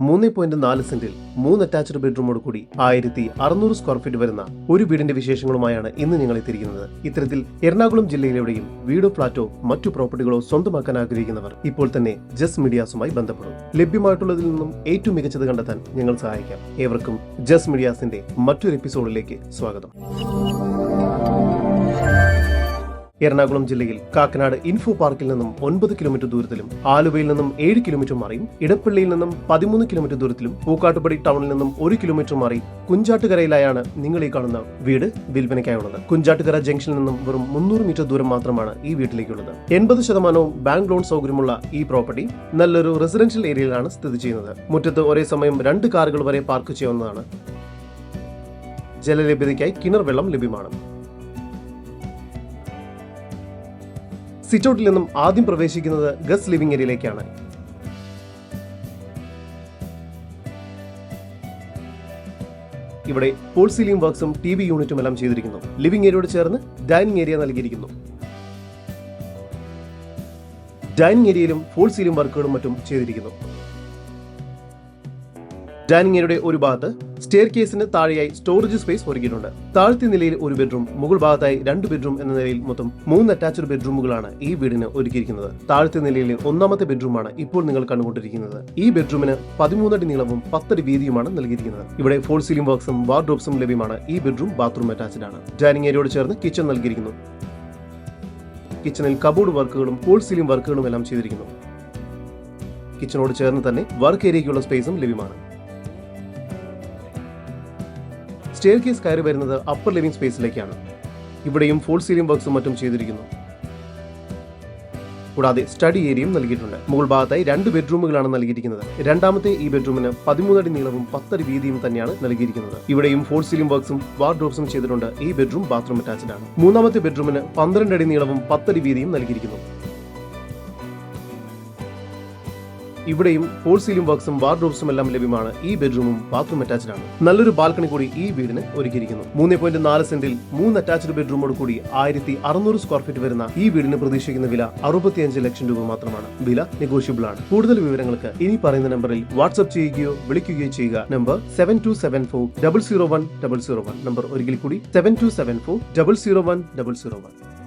മൂന്ന് പോയിന്റ് നാല് സെന്റിൽ മൂന്ന് അറ്റാച്ച്ഡ് ബെഡ്റൂമോട് കൂടി ആയിരത്തി അറുന്നൂറ് സ്ക്വയർ ഫീറ്റ് വരുന്ന ഒരു വീടിന്റെ വിശേഷങ്ങളുമായാണ് ഇന്ന് ഞങ്ങൾ എത്തിയിരിക്കുന്നത്. ഇത്തരത്തിൽ എറണാകുളം ജില്ലയിലെവിടെയും വീടോ ഫ്ളാറ്റോ മറ്റു പ്രോപ്പർട്ടികളോ സ്വന്തമാക്കാൻ ആഗ്രഹിക്കുന്നവർ ഇപ്പോൾ തന്നെ ജസ് മീഡിയാസുമായി ബന്ധപ്പെടും. ലഭ്യമായിട്ടുള്ളതിൽ നിന്നും ഏറ്റവും മികച്ചത് കണ്ടെത്താൻ ഞങ്ങൾ സഹായിക്കാം. ഏവർക്കും ജസ് മീഡിയാസിന്റെ മറ്റൊരു എപ്പിസോഡിലേക്ക് സ്വാഗതം. എറണാകുളം ജില്ലയിൽ കാക്കനാട് ഇൻഫോ പാർക്കിൽ നിന്നും ഒൻപത് കിലോമീറ്റർ ദൂരത്തിലും ആലുവയിൽ നിന്നും ഏഴ് കിലോമീറ്റർ മാറിയും ഇടപ്പള്ളിയിൽ നിന്നും പതിമൂന്ന് കിലോമീറ്റർ ദൂരത്തിലും പൂക്കാട്ടുപടി ടൗണിൽ നിന്നും ഒരു കിലോമീറ്റർ മാറി കുഞ്ചാട്ടുകരയിലായാണ് നിങ്ങൾ ഈ കാണുന്ന വീട് വിൽപ്പനയ്ക്കായുള്ളത്. കുഞ്ചാട്ടുകര ജംഗ്ഷനിൽ നിന്നും വെറും മുന്നൂറ് മീറ്റർ ദൂരം മാത്രമാണ് ഈ വീട്ടിലേക്കുള്ളത്. എൺപത് ശതമാനവും ബാങ്ക് ലോൺ സൗകര്യമുള്ള ഈ പ്രോപ്പർട്ടി നല്ലൊരു റെസിഡൻഷ്യൽ ഏരിയയിലാണ് സ്ഥിതി ചെയ്യുന്നത്. മുറ്റത്ത് ഒരേ സമയം രണ്ട് കാറുകൾ വരെ പാർക്ക് ചെയ്യാവുന്നതാണ്. ജലലഭ്യതയ്ക്കായി കിണർ വെള്ളം ലഭ്യമാണ്. സിറ്റൗട്ടിൽ നിന്നും ആദ്യം പ്രവേശിക്കുന്നത് ഗസ് ലിവിംഗ് ഏരിയയിലേക്കാണ് ഇവിടെ പോൾ സീലിംഗ് വർക്ക്സും ടി വി യൂണിറ്റും എല്ലാം ചെയ്തിരിക്കുന്നു. ലിവിംഗ് ഏരിയയോട് ചേർന്ന് ഡൈനിങ് ഏരിയ നൽകിയിരിക്കുന്നു. ഡൈനിങ് ഏരിയയിലും ഫോൾ സീലിംഗ് വർക്കുകളും മറ്റും ചെയ്തിരിക്കുന്നു. ഡൈനിങ് ഏരിയയുടെ ഒരു ഭാഗത്ത് സ്റ്റെയർ കേസിന് താഴെയായി സ്റ്റോറേജ് സ്പേസ് ഒരുക്കിയിട്ടുണ്ട്. താഴത്തെ നിലയിൽ ഒരു ബെഡ്റൂം മുകൾ ഭാഗത്തായി രണ്ട് ബെഡ്റൂം എന്ന നിലയിൽ മൊത്തം മൂന്ന് അറ്റാച്ച്ഡ് ബെഡ്റൂമുകളാണ് ഈ വീടിന് ഒരുക്കിയിരിക്കുന്നത്. താഴത്തെ നിലയിലെ ഒന്നാമത്തെ ബെഡ്റൂമാണ് ഇപ്പോൾ നിങ്ങൾ കണ്ടുകൊണ്ടിരിക്കുന്നത്. ഈ ബെഡ്റൂമിന് പതിമൂന്നടി നീളവും പത്തടി വീതിയുമാണ് നൽകിയിരിക്കുന്നത്. ഇവിടെ ഫോൾ സീലിംഗ് വർക്ക്സും വാർഡ്രോബ്സും ലഭ്യമാണ്. ഈ ബെഡ്റൂം ബാത്റൂം അറ്റാച്ച്ഡ് ആണ്. ഡൈനിങ് ഏരിയയോട് ചേർന്ന് കിച്ചൺ നൽകിയിരിക്കുന്നു. കിച്ചണിൽ കബോർഡ് വർക്കുകളും ഫോൾ സീലിംഗ് വർക്കുകളും എല്ലാം ചെയ്തിരിക്കുന്നു. കിച്ചണോട് ചേർന്ന് തന്നെ വർക്ക് ഏരിയയ്ക്കുള്ള സ്പേസും ലഭ്യമാണ്. സ്റ്റെയർ കേസ് കയറി വരുന്നത് അപ്പർ ലിവിംഗ് സ്പേസിലേക്കാണ് ഇവിടെയും ഫോൾ സീലിംഗ് വർക്ക്സും മറ്റും ചെയ്തിരിക്കുന്നു. കൂടാതെ സ്റ്റഡി ഏരിയയും നൽകിയിട്ടുണ്ട്. മുകൾ ഭാഗത്തായി രണ്ട് ബെഡ്റൂമുകളാണ് നൽകിയിരിക്കുന്നത്. രണ്ടാമത്തെ ഈ ബെഡ്റൂമിന് പതിമൂന്നടി നീളവും പത്തടി വീതിയും തന്നെയാണ് നൽകിയിരിക്കുന്നത്. ഇവിടെയും ഫോൾ സീലിംഗ് വർക്ക്സും വാർഡ്രോബ്സും ചെയ്തിട്ടുണ്ട്. ഈ ബെഡ്റൂം ബാത്റൂം അറ്റാച്ച്ഡ് ആണ്. മൂന്നാമത്തെ ബെഡ്റൂമിന് പന്ത്രണ്ട് അടി നീളവും പത്തടി വീതിയും നൽകിയിരിക്കുന്നു. ഇവിടെയും ഫോൾ സീലിംഗ് വർക്ക്സും വാർഡ്രോബ്സും എല്ലാം ലഭ്യമാണ്. ഈ ബെഡ്റൂമും ബാത്റൂം അറ്റാച്ച്ഡ് ആണ്. നല്ലൊരു ബാൽക്കണി കൂടി ഈ വീടിന് ഒരുക്കിയിരിക്കുന്നു. മൂന്ന് പോയിന്റ് നാല് സെന്റിൽ മൂന്ന് അറ്റാച്ച്ഡ് ബെഡ്റൂമോട് കൂടി ആയിരത്തി അറുന്നൂറ് സ്ക്വയർ ഫീറ്റ് വരുന്ന ഈ വീടിന് പ്രതീക്ഷിക്കുന്ന വില അറുപത്തിയഞ്ച് ലക്ഷം രൂപ മാത്രമാണ്. വില നെഗോഷ്യബിൾ ആണ്. കൂടുതൽ വിവരങ്ങൾക്ക് ഇനി പറയുന്ന നമ്പറിൽ വാട്സ്ആപ്പ് ചെയ്യുകയോ വിളിക്കുകയോ ചെയ്യുക. Number seven two seven four double zero one double zero one number ഒരിക്കൽ കൂടി seven two seven four double zero one double zero one